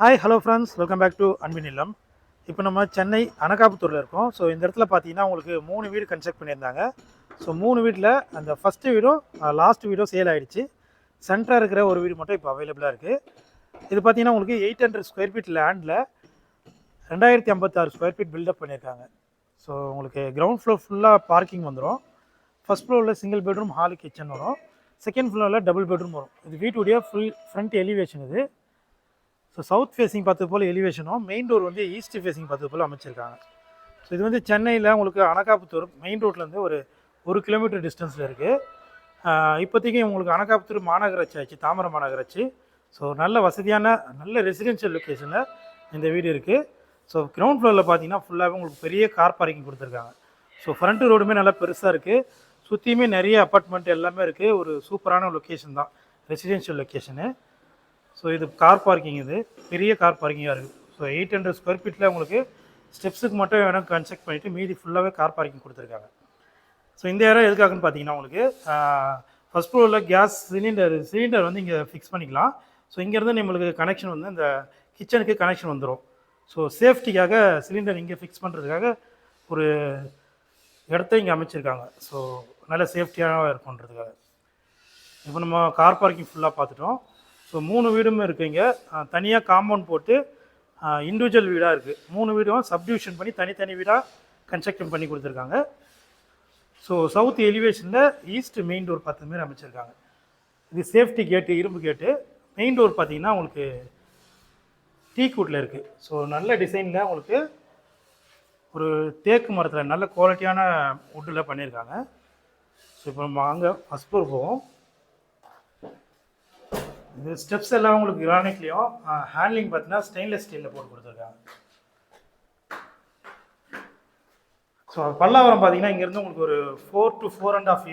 Hi hello friends welcome back to அன்பின் இல்லம் இப்போ நம்ம சென்னை அனகாபுத்தூரில் இருக்கோம். ஸோ இந்த இடத்துல பார்த்தீங்கன்னா உங்களுக்கு மூணு வீடு கன்ஸ்ட்ரக்ட் பண்ணியிருந்தாங்க. ஸோ மூணு வீட்டில் அந்த ஃபஸ்ட்டு வீடும் லாஸ்ட் வீடும் சேல் ஆகிடுச்சு சென்டராக இருக்கிற ஒரு வீடு மட்டும் இப்போ அவைலபிளாக இருக்குது இது பார்த்தீங்கன்னா உங்களுக்கு எயிட் ஹண்ட்ரட் ஸ்கொயர் ஃபீட் லேண்டில் ரெண்டாயிரத்தி ஐம்பத்தாறு ஸ்கொயர் ஃபீட் பில்டப் பண்ணியிருக்காங்க. ஸோ உங்களுக்கு கிரவுண்ட் ஃப்ளோர் ஃபுல்லாக பார்க்கிங் வந்துடும் ஃபஸ்ட் ஃப்ளோரில் சிங்கிள் பெட்ரூம் ஹாலு கிச்சன் வரும். செகண்ட் ஃப்ளோரில் டபுள் பெட்ரூம் வரும். இது வீட்டுடைய ஃபுல் ஃப்ரண்ட் எலிவேஷன் இது. ஸோ சவுத் ஃபேஸிங் பார்த்தது போல் எலிவேஷனும் மெயின் டோர் வந்து ஈஸ்ட் ஃபேஸிங் பார்த்தது போல் அமைச்சிருக்காங்க. ஸோ இது வந்து சென்னையில் உங்களுக்கு அனகாபுத்தூர் மெயின் ரோட்லேருந்து ஒரு ஒரு கிலோமீட்டர் டிஸ்டன்ஸில் இருக்குது இப்போதைக்கு உங்களுக்கு அனகாபுத்தூர் மாநகராட்சி ஆச்சு தாமரை மாநகராட்சி. ஸோ நல்ல வசதியான நல்ல ரெசிடென்ஷியல் லொக்கேஷனில் இந்த வீடு இருக்குது ஸோ கிரவுண்ட் ஃப்ளோரில் பார்த்தீங்கன்னா ஃபுல்லாகவே உங்களுக்கு பெரிய கார் பார்க்கிங் கொடுத்துருக்காங்க. ஸோ ஃப்ரண்ட் ரோடுமே நல்லா பெருசாக இருக்குது சுற்றியுமே நிறைய அப்பார்ட்மெண்ட் எல்லாமே இருக்குது ஒரு சூப்பரான லொக்கேஷன் தான் ரெசிடென்ஷியல் லொக்கேஷனு ஸோ இது கார் பார்க்கிங் இது. பெரிய கார் பார்க்கிங்காக இருக்குது ஸோ எயிட் ஹண்ட்ரட் ஸ்கொயர் ஃபீட்டில் உங்களுக்கு ஸ்டெப்ஸுக்கு மட்டும் இடம் கன்ஸ்ட்ரக்ட் பண்ணிவிட்டு மீதி ஃபுல்லாகவே கார் பார்க்கிங் கொடுத்துருக்காங்க. ஸோ இந்த இடம் எதுக்காகன்னு பார்த்தீங்கன்னா உங்களுக்கு ஃபஸ்ட் ஃப்ளோரில் கேஸ் சிலிண்டர் சிலிண்டர் வந்து இங்கே ஃபிக்ஸ் பண்ணிக்கலாம். ஸோ இங்கேருந்து நம்மளுக்கு கனெக்ஷன் வந்து இந்த கிச்சனுக்கு கனெக்ஷன் வந்துடும் ஸோ சேஃப்டிக்காக சிலிண்டர் இங்கே ஃபிக்ஸ் பண்ணுறதுக்காக ஒரு இடத்த இங்கே அமைச்சிருக்காங்க. ஸோ நல்ல சேஃப்டியாக இருக்குன்றதுக்காக இப்போ நம்ம கார் பார்க்கிங் ஃபுல்லாக பார்த்துட்டோம். ஸோ மூணு வீடுமே இருக்குங்க. தனியாக காம்பவுண்ட் போட்டு இண்டிவிஜுவல் வீடாக இருக்குது மூணு வீடும் சப்டிவிஷன் பண்ணி தனித்தனி வீடாக கன்ஸ்ட்ரக்ஷன் பண்ணி கொடுத்துருக்காங்க. ஸோ சவுத் எலிவேஷனில் ஈஸ்ட் மெயின் டோர் பத்து மாரி அமைச்சிருக்காங்க. இது சேஃப்டி கேட்டு இரும்பு கேட்டு மெயின் டோர் பார்த்தீங்கன்னா உங்களுக்கு டீ கூட்டில் இருக்குது ஸோ நல்ல டிசைனில் உங்களுக்கு ஒரு தேக்கு மரத்தில் நல்ல குவாலிட்டியான வுட்டில் பண்ணியிருக்காங்க. ஸோ இப்போ நம்ம அங்கே ஃபஸ்ட் ஃப்ளோர் போவோம். இந்த ஸ்டெப்ஸ் எல்லாம் உங்களுக்கு யுரானிக்லேயும் ஹேண்ட்லிங் பார்த்தீங்கன்னா ஸ்டெயின்லெஸ் ஸ்டீலில் போட்டு கொடுத்துருக்காங்க. ஸோ பல்லாவரம் பார்த்தீங்கன்னா இங்கேருந்து உங்களுக்கு ஒரு four to four and half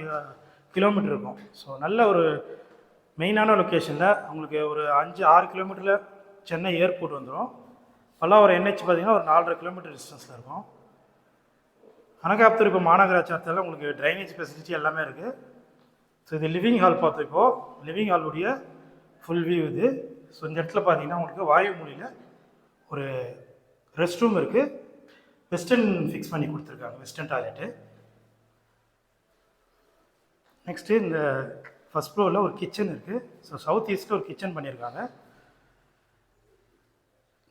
kilometre இருக்கும். ஸோ நல்ல ஒரு மெயினான லொக்கேஷனில் உங்களுக்கு ஒரு அஞ்சு ஆறு கிலோமீட்டரில் சென்னை ஏர்போர்ட் வந்துடும் பல்லாவரம் என்ஹெச் பார்த்தீங்கன்னா ஒரு நாலரை கிலோமீட்டர் டிஸ்டன்ஸில் இருக்கும். அனகாப்தூர் இப்போ மாநகராட்சியத்தில் உங்களுக்கு ட்ரைனேஜ் ஃபெசிலிட்டி எல்லாமே இருக்குது ஸோ இது லிவிங் ஹால் பார்த்து இப்போது லிவிங் ஹாலுடைய ஃபுல் வியூ இது. ஸோ இந்த இடத்துல பார்த்தீங்கன்னா உங்களுக்கு வாயு மொழியில் ஒரு ரெஸ்ட் ரூம் இருக்குது வெஸ்டர்ன் ஃபிக்ஸ் பண்ணி கொடுத்துருக்காங்க. வெஸ்டர்ன் டாய்லெட்டு நெக்ஸ்ட்டு இந்த ஃபஸ்ட் ஃப்ளோரில் ஒரு கிச்சன் இருக்குது ஸோ சவுத் ஈஸ்ட்டில் ஒரு கிச்சன் பண்ணியிருக்காங்க.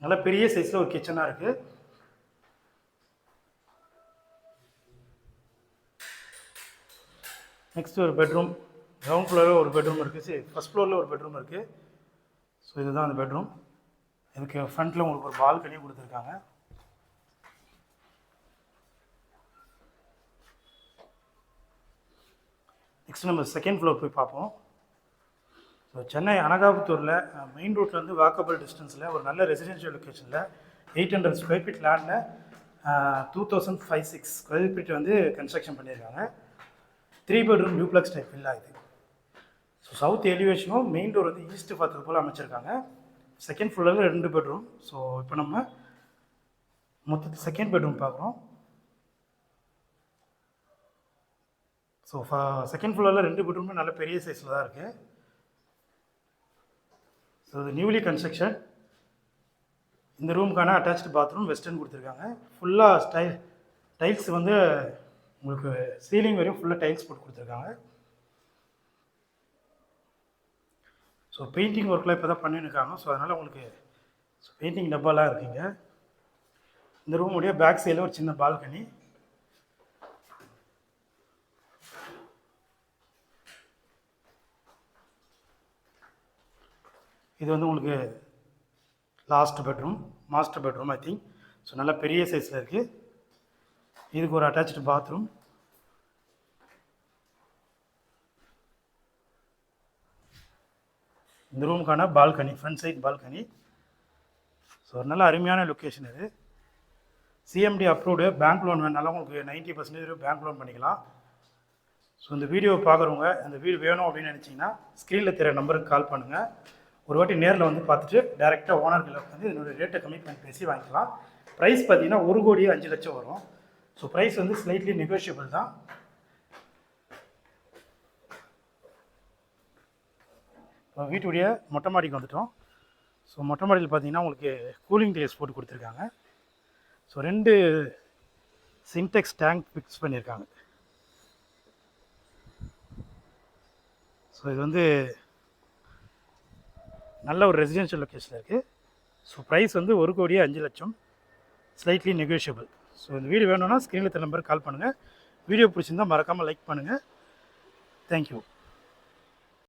நல்லா பெரிய சைஸில் ஒரு கிச்சனாக இருக்குது நெக்ஸ்ட் ஒரு பெட்ரூம் கிரவுண்ட் ஃப்ளோரில் ஒரு பெட்ரூம் இருக்குது சரி ஃபஸ்ட் ஃப்ளோரில் ஒரு பெட்ரூம் இருக்குது ஸோ இதுதான் அந்த பெட்ரூம் இதுக்கு ஃப்ரண்ட்டில் உங்களுக்கு ஒரு பால்கனி கொடுத்துருக்காங்க. நெக்ஸ்ட் நம்ம செகண்ட் ஃப்ளோர் போய் பார்ப்போம். ஸோ சென்னை அனகாபுத்தூரில் மெயின் ரோட்லேருந்து வாக்கபிள் டிஸ்டன்ஸில் ஒரு நல்ல ரெசிடென்ஷியல் லொக்கேஷனில் எயிட் ஹண்ட்ரட் ஸ்கொயர் ஃபீட் லேண்டில் two thousand five six square feet வந்து கன்ஸ்ட்ரக்ஷன் பண்ணியிருக்காங்க. Three bedroom duplex type villa இது. சவுத் எலிவேஷனும் மெயின் டோர் வந்து ஈஸ்ட் பார்த்தது போல் அமைச்சிருக்காங்க. செகண்ட் ஃப்ளோரில் ரெண்டு பெட்ரூம் ஸோ இப்போ நம்ம மொத்தத்து செகண்ட் பெட்ரூம் பார்க்குறோம். ஸோ செகண்ட் ஃப்ளோரில் ரெண்டு பெட்ரூமே நல்ல பெரிய சைஸில் தான் இருக்குது ஸோ இது நியூலி கன்ஸ்ட்ரக்ஷன் இந்த ரூமுக்கான அட்டாச்சு பாத்ரூம் வெஸ்டர்ன் கொடுத்துருக்காங்க. ஃபுல்லாக ஸ்டைல் டைல்ஸ் வந்து உங்களுக்கு சீலிங் வரையும் ஃபுல்லாக டைல்ஸ் போட்டு கொடுத்துருக்காங்க. ஸோ பெயிண்டிங் ஒர்க்லாம் இப்போ தான் பண்ணியிருக்காங்க ஸோ அதனால் உங்களுக்கு பெயிண்டிங் டப்பாலாம் இருக்குங்க. இந்த ரூமுடைய பேக் சைடில் ஒரு சின்ன பால்கனி இது வந்து உங்களுக்கு last bedroom master bedroom I think so நல்லா பெரிய சைஸில் இருக்குது இதுக்கு ஒரு அட்டாச்சு பாத்ரூம் இந்த ரூமுக்கான balcony front side balcony so ஒரு நல்ல அருமையான லொக்கேஷன் இது. சிஎம்டி அப்ரூவ்டு பேங்க் லோன் வேணாலும் உங்களுக்கு நைன்ட்டி பர்சன்டேஜ் பேங்க் லோன் பண்ணிக்கலாம். ஸோ இந்த வீடியோவை பார்க்குறவங்க இந்த வீடு வேணும் அப்படின்னு நினச்சிங்கன்னா ஸ்க்ரீனில் தெரிய நம்பருக்கு கால் பண்ணுங்கள் ஒரு வாட்டி நேரில் வந்து பார்த்துட்டு டேரெக்டாக ஓனர்களை வந்து இதனுடைய ரேட்டை கம்மி பண்ணி பேசி வாங்கிக்கலாம். ப்ரைஸ் பார்த்தீங்கன்னா ஒரு கோடி அஞ்சு லட்சம் வரும். ஸோ ப்ரைஸ் வந்து ஸ்லைட்லி நெகோஷியபிள் தான். இப்போ வீட்டுடைய மொட்டை மாடிக்கு வந்துட்டோம். ஸோ மொட்டை மாடியில் பார்த்தீங்கன்னா உங்களுக்கு கூலிங் டேஸ் போட்டு கொடுத்துருக்காங்க. ஸோ ரெண்டு சின்டெக்ஸ் டேங்க் ஃபிக்ஸ் பண்ணியிருக்காங்க. ஸோ இது வந்து நல்ல ஒரு ரெசிடென்ஷியல் லொக்கேஷனில் இருக்குது ஸோ ப்ரைஸ் வந்து ஒரு கோடியே அஞ்சு லட்சம். ஸ்லைட்லி நெகோஷியபிள் ஸோ இந்த வீடு வேணும்னா ஸ்க்ரீனில் நம்பருக்கு கால் பண்ணுங்கள் வீடியோ பிடிச்சிருந்தா மறக்காமல் லைக் பண்ணுங்கள் தேங்க்யூ